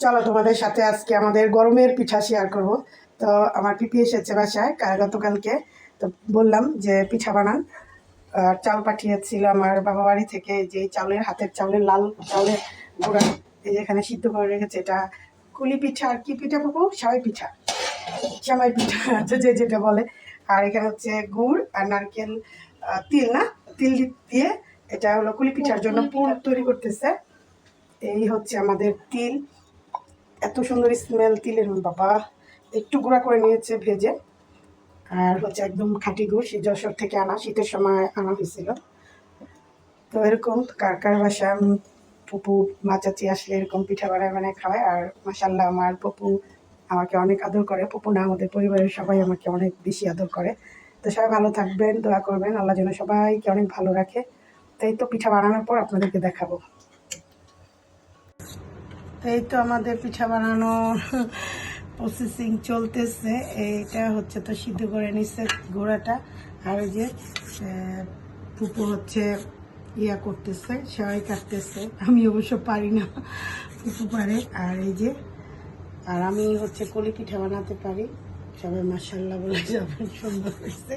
চলো তোমাদের সাথে আজকে আমাদের গরমের পিঠা শেয়ার করব। তো আমার পিপি এসেছে বাসায় গতকালকে। তো বললাম যে পিঠা বানান। আর চাল পাঠিয়েছিল আমার বাবা বাড়ি থেকে যে চাউলের হাতের চাউলের লাল চাউলের গুঁড়া এই যে এখানে সিদ্ধ করে রেখেছে এটা কুলি পিঠা আর কি পিঠা পাবো সাবাই পিঠা। সামাই পিঠা আছে যে যেটা বলে। আর এখানে হচ্ছে গুড় আর নারকেল তিল না? তিল দিয়ে এটা হলো কুলি পিঠার জন্য পুর তৈরি করতেছে। এই হচ্ছে আমাদের তিল। এত সুন্দর স্মেল তিলের বাবা। একটু গুঁড়া করে নিয়েছে ভেজে। আর হচ্ছে একদম খাঁটি গুড় সেই যশোর থেকে আনা, শীতের সময় আনা হয়েছিল। তো এরকম কার কার বাসা পুপু, মা চাচি আসলে এরকম পিঠা বানায় বানায় খাওয়ায়। আর মাসাল্লাহ আমার পপু আমাকে অনেক আদর করে। পপু না, আমাদের পরিবারের সবাই আমাকে অনেক বেশি আদর করে। তো সবাই ভালো থাকবেন, দোয়া করবেন। আল্লাহ যেন সবাইকে অনেক ভালো রাখে। তাই তো পিঠা বানানোর পর আপনাদেরকে দেখাবো। এই তো আমাদের পিঠা বানানো প্রসেসিং চলতেছে। এইটা হচ্ছে তো সিদ্ধ করে নিচ্ছে গোড়াটা। আর যে পুপু হচ্ছে ইয়া করতেছে সেওয়াই কাটতেছে। আমি অবশ্য পারি না পুপু পারে আর এই যে, আর আমি হচ্ছে কলি পিঠা বানাতে পারি। সবাই মাসাল্লাহ বলে যাবেন, সুন্দর হয়েছে।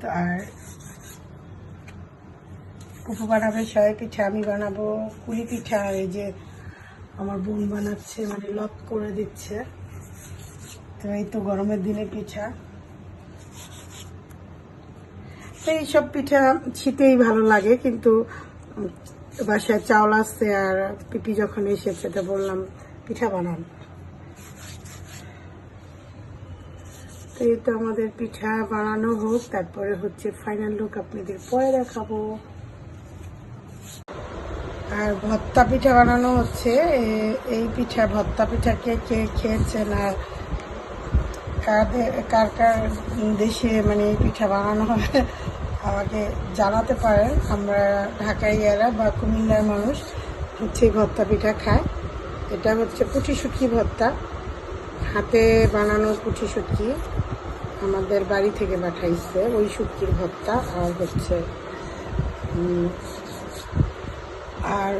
তো আর পুপু বানাবে সবাই পিঠা, আমি বানাবো, কুলি পিঠা, এই যে আমার বোন বানাচ্ছে মানে লক করে দিচ্ছে। তো এই তো গরমের দিনে পিঠা। এইসব পিঠা শীতেই ভালো লাগে, কিন্তু বাসায় চাউল আসছে আর পিপি যখন এসেছে, তো বললাম, পিঠা বানান। তো এই তো আমাদের পিঠা বানানো হোক, তারপরে হচ্ছে ফাইনাল লুক আপনাদের পরে দেখাবো। আর ভত্তা পিঠা বানানো হচ্ছে। এই পিঠা ভত্তা পিঠা কে খেয়েছেন আর কার কার দেশে মানে এই পিঠা বানানো হয়, আমাকে জানাতে পারেন। আমরা ঢাকাইয়ারা বা কুমিল্লার মানুষ হচ্ছে ভত্তা পিঠা খায় এটা হচ্ছে পুঁটি শুটকি ভত্তা হাতে বানানো পুঁটি শুটকি আমাদের বাড়ি থেকে পাঠাইছে ওই শুটকির ভত্তা আর হচ্ছে আর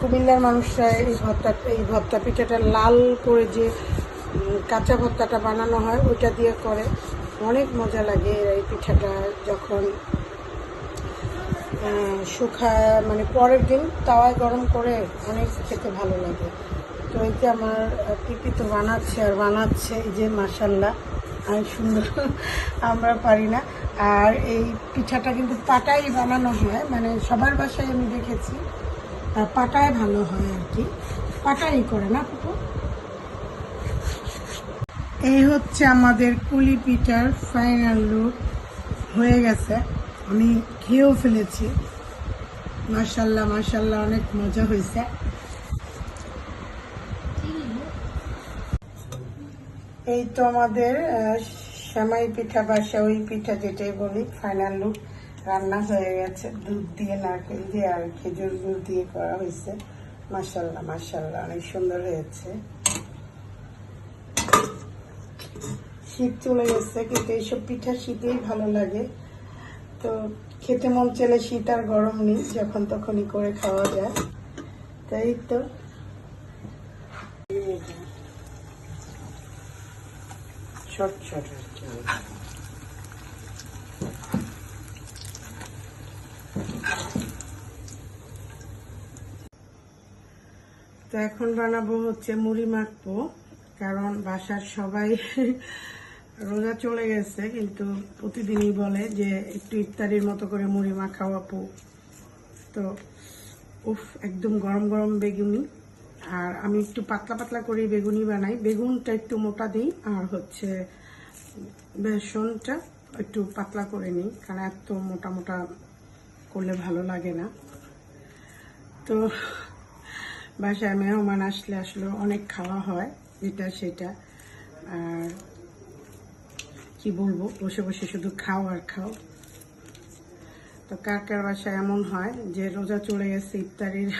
কুমিল্লার মানুষরা এই ভর্তা এই ভর্তা পিঠাটা লাল করে যে কাঁচা ভর্তাটা বানানো হয়, ওইটা দিয়ে করে। অনেক মজা লাগে এই পিঠাটা যখন শুকায় মানে পরের দিন তাওয়ায় গরম করে অনেক খেতে ভালো লাগে। তো এই যে আমার পিপি তো বানাচ্ছে আর বানাচ্ছে এই যে মাসাল্লাহ আর সুন্দর। আমরা পারি না। আর এই পিঠাটা কিন্তু পাটাই বানানো হয় মানে সবার বাসায় আমি দেখেছি। আর পাটায় ভালো হয় আর কি। পাটাই করে না পুপু এই হচ্ছে আমাদের কুলি পিঠার ফাইনাল লুক হয়ে গেছে। আমি খেয়েও ফেলেছি। মার্শাল্লাহ মার্শাল্লাহ অনেক মজা হয়েছে। এই তো আমাদের সেমাই পিঠা বা সেওই পিঠা যেটাই বলি ফাইনাল লুক রান্না হয়ে গেছে। দুধ দিয়ে নারকেল দিয়ে আর খেজুর গুড় দিয়ে করা হয়েছে। মার্শাল্লাহ মার্শাল্লাহ অনেক সুন্দর হয়েছে। শীত চলে গেছে, কিন্তু এইসব পিঠা শীতেই ভালো লাগে। তো খেতে মন চলে শীত আর গরম নেই, যখন তখনই করে খাওয়া যায়। তাই তো। শর্ট তো এখন বানাবো হচ্ছে মুড়ি মাখবো, কারণ বাসার সবাই রোজা চলে গেছে, কিন্তু প্রতিদিনই বলে যে একটু ইফতারির মতো করে মুড়ি মাখাও আপু। তো, উফ, একদম গরম গরম বেগুনি। আর আমি একটু পাতলা পাতলা করে বেগুনি বানাই। বেগুনটা একটু মোটা দিই, আর হচ্ছে বেসনটা একটু পাতলা করে নিই, কারণ এত মোটা মোটা করলে ভালো লাগে না। তো বাসায় মেহমান আসলে আসলে অনেক খাওয়া হয়, এটা সেটা। আর কি বলব, বসে বসে শুধু খাও আর খাও। তো কার কার বাসায় এমন হয় যে রোজা চলে গেছে, ইফতারির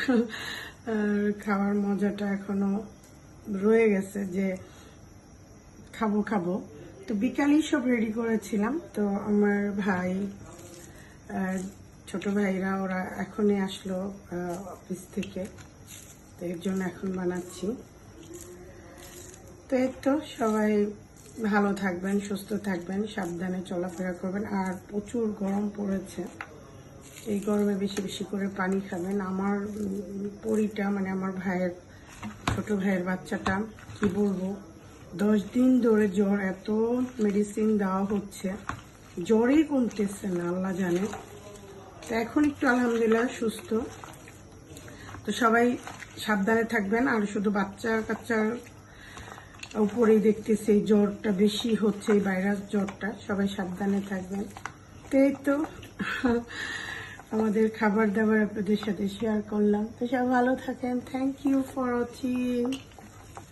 খাওয়ার মজাটা এখনও রয়ে গেছে যে খাব খাব। তো বিকালেই সব রেডি করেছিলাম। তো আমার ভাই ছোট ভাইরা ওরা এখনই আসলো অফিস থেকে। তো এর জন্য এখন বানাচ্ছি। তো এই তো, সবাই ভালো থাকবেন, সুস্থ থাকবেন, সাবধানে চলাফেরা করবেন। আর প্রচুর গরম পড়েছে। এই গরমে বেশি বেশি করে পানি খাবেন। আমার পরিটা মানে আমার ভাইয়ের, ছোট ভাইয়ের বাচ্চাটা, কি বলব, দশ দিন ধরে জ্বর, এত মেডিসিন দেওয়া হচ্ছে। জ্বরই কমতেছে না, আল্লাহ জানে। তো এখন একটু আলহামদুলিল্লাহ সুস্থ। তো সবাই সাবধানে থাকবেন, আর শুধু বাচ্চা কাচ্চার উপরেই দেখতেছি এই জ্বরটা বেশি হচ্ছে, এই ভাইরাস জ্বরটা। সবাই সাবধানে থাকবেন। তো এই তো। আমাদের খাবার দাবার আপনাদের সাথে শেয়ার করলাম। তো সব ভালো থাকেন। Thank you for watching